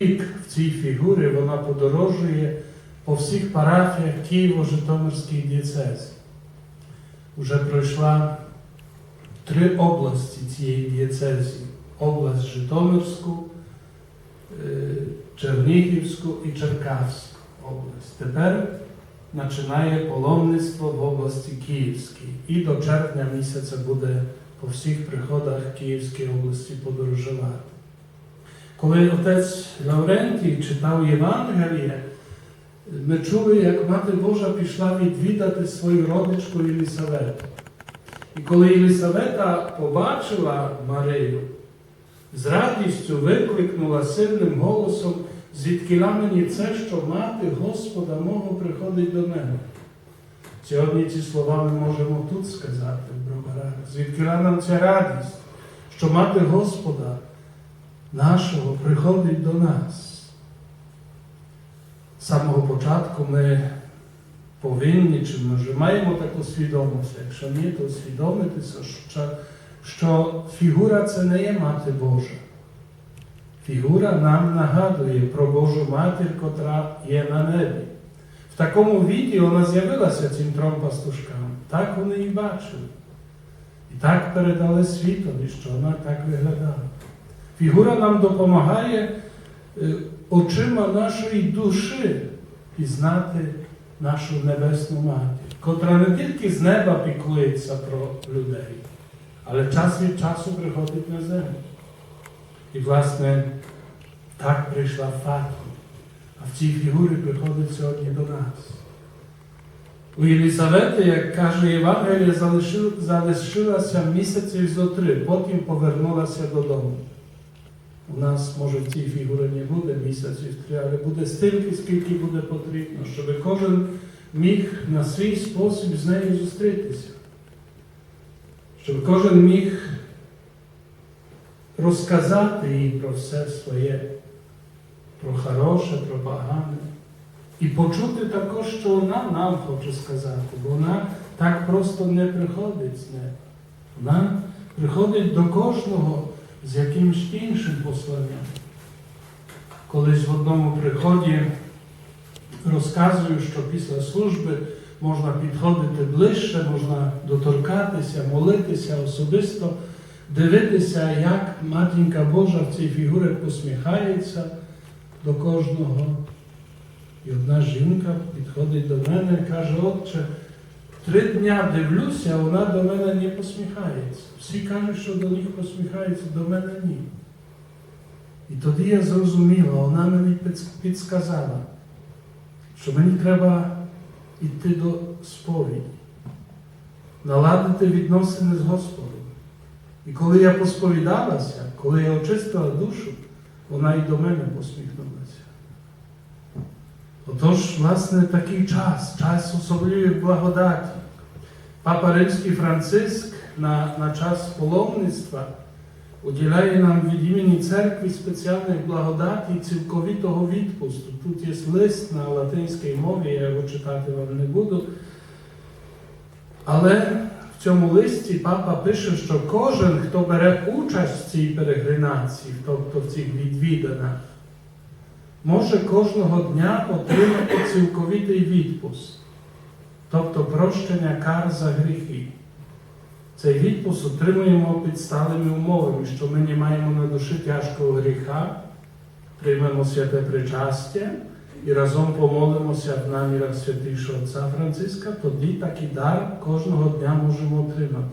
Рік в цій фігурі вона подорожує по всіх парафіях Києво-Житомирській дієцезі. Уже пройшла три області цієї дієцезі: область Житомирську, е, Чернігівську і Черкаську область. Тепер починає паломництво в області Київській. І до червня місяця буде по всіх приходах Київської області подорожувати. Коли отець Лаврентій читав Євангеліє, ми чули, як Мати Божа пішла відвідати свою родичку Єлісавету. І коли Єлісавета побачила Марію, з радістю викликнула сильним голосом, звідкіля мені це, що мати Господа мого приходить до мене. Сьогодні ці слова ми можемо тут сказати, в Броварах. Звідкіля нам ця радість, що мати Господа нашого приходить до нас. З самого початку ми повинні, чи ми вже маємо таку свідомість, якщо ні, то усвідомитися, що, що фігура це не є мати Божа. Фігура нам нагадує про Божу матір, котра є на небі. В такому віді вона з'явилася цим трьом пастушкам. Так вони і бачили. І так передали світові, що вона так виглядала. Фігура нам допомагає е, очима нашої душі пізнати нашу небесну матір, котра не тільки з неба піклується про людей, але час від часу приходить на землю. І, власне, так прийшла Фатма. А в цій фігурі приходить сьогодні до нас. У Єлісавети, як каже Євангеліє, залишил- залишилася місяців зо три, потім повернулася додому. У нас, може, в цій фігурі не буде місяців три, але буде стільки, скільки буде потрібно, щоб кожен міг на свій спосіб з нею зустрітися. Щоб кожен міг розказати їй про все своє, про хороше, про погане. І почути також, що вона нам хоче сказати, бо вона так просто не приходить з неба. Вона приходить до кожного з якимось іншим посланням. Колись в одному приході розказую, що після служби можна підходити ближче, можна доторкатися, молитися особисто, дивитися, як матінка Божа в цій фігурі посміхається до кожного. І одна жінка підходить до мене і каже, отче, три дня дивлюся, вона до мене не посміхається. Всі кажуть, що до них посміхається, до мене ні. І тоді я зрозуміла, вона мені підс- підсказала, що мені треба йти до сповіді, наладити відносини з Господом. І коли я посповідалася, коли я очистила душу, вона і до мене посміхнулася. Отож, власне, такий час, час особливої благодаті. Папа Римський Франциск на, на час паломництва уділяє нам від імені церкви спеціальних благодаті і цілковитого відпусту. Тут є лист на латинській мові, я його читати вам не буду. Але в цьому листі папа пише, що кожен, хто бере участь в цій перегринації, тобто в цих відвіданах, може кожного дня отримати цілковитий відпуск, тобто прощення кар за гріхи. Цей відпуск отримуємо під сталими умовами, що ми не маємо на душі тяжкого гріха, приймемо святе причастя і разом помолимося в намірах святішого Отця Франциска, тоді такий дар кожного дня можемо отримати.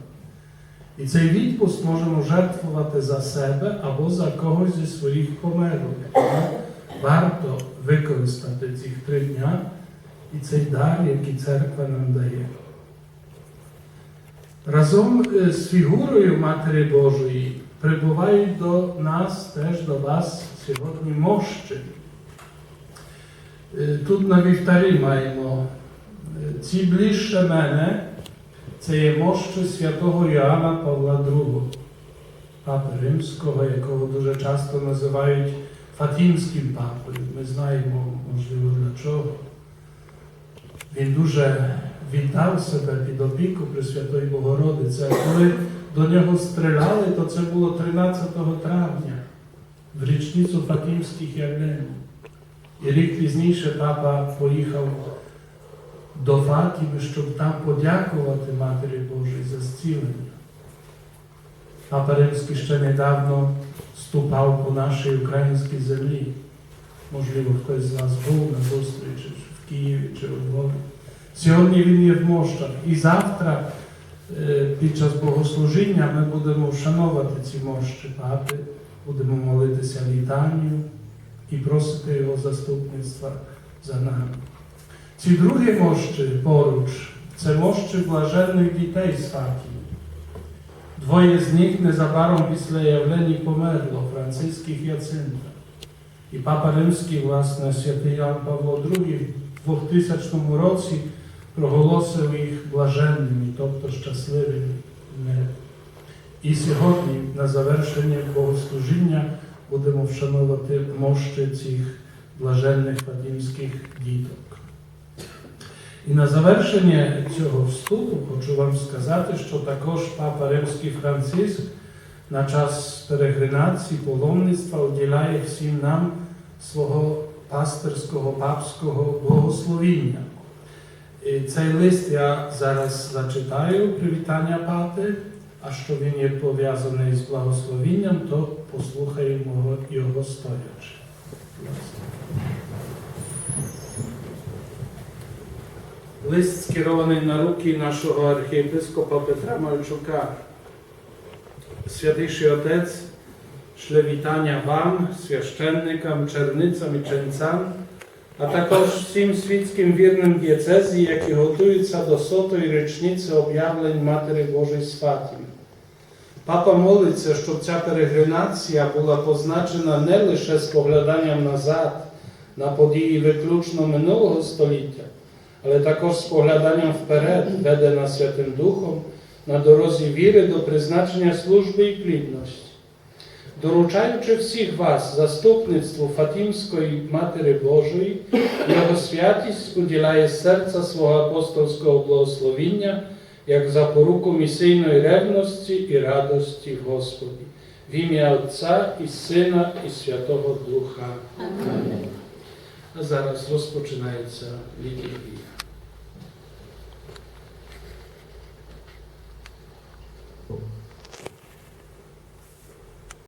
І цей відпуск можемо жертвувати за себе або за когось зі своїх померлих. Варто використати цих три дня і цей дар, який церква нам дає. Разом е, з фігурою Матері Божої прибувають до нас, теж до вас сьогодні мощі. Е, Тут на вівтарі маємо е, ці ближче мене, це є мощі святого Іоанна Павла II, папи римського, якого дуже часто називають Фатімським папою. Ми знаємо, можливо, для чого. Він дуже віддав себе під опіку Пресвятої Богородиці. А коли до нього стріляли, то це було 13 травня в річницю Фатимських явлень. І рік пізніше папа поїхав до Фатіми, щоб там подякувати Матері Божій за зцілення. Папа Римський ще недавно ступав по нашій українській землі. Можливо, хтось з вас був на зустрічі в Києві чи у Львові. Сьогодні він є в Мощах. І завтра е, під час богослужіння ми будемо вшановувати ці мощі папи, будемо молитися літанню і просити його заступництва за нами. Ці другі мощі поруч це мощі блаженних дітей з. Двоє з них незабаром після явлені померло, Франциських Яцинта. І Папа Римський, власне, святий Ян Павло II в 2000 році проголосив їх блаженними, тобто щасливими. І сьогодні, на завершення богослужіння, будемо вшановувати мощі цих блаженних фатимських діток. І на завершення цього вступу хочу вам сказати, що також Папа Римський Франциск на час перегринації паломництва уділяє всім нам свого пастирського папського благословіння. І цей лист я зараз зачитаю привітання папи, а що він є пов'язаний з благословінням, то послухаємо його стоячи. Лист скерований на руки нашого архієпископа Петра Мальчука. Святийший Отець шле вітання вам, священникам, черницям і ченцям, а також всім світським вірним дієцезії, які готуються до сотої річниці об'явлень Матері Божої з Фатіми. Папа молиться, щоб ця перегринація була позначена не лише спогляданням назад на події виключно минулого століття, але також спогляданням вперед, ведена Святим Духом, на дорозі віри до призначення служби і плідності. Доручаючи всіх вас заступництву Фатимської Матері Божої, Його святість уділяє серця свого апостольського благословіння, як запоруку місійної ревності і радості Господі. В ім'я Отця і Сина, і Святого Духа. Амінь. А зараз розпочинається літургія.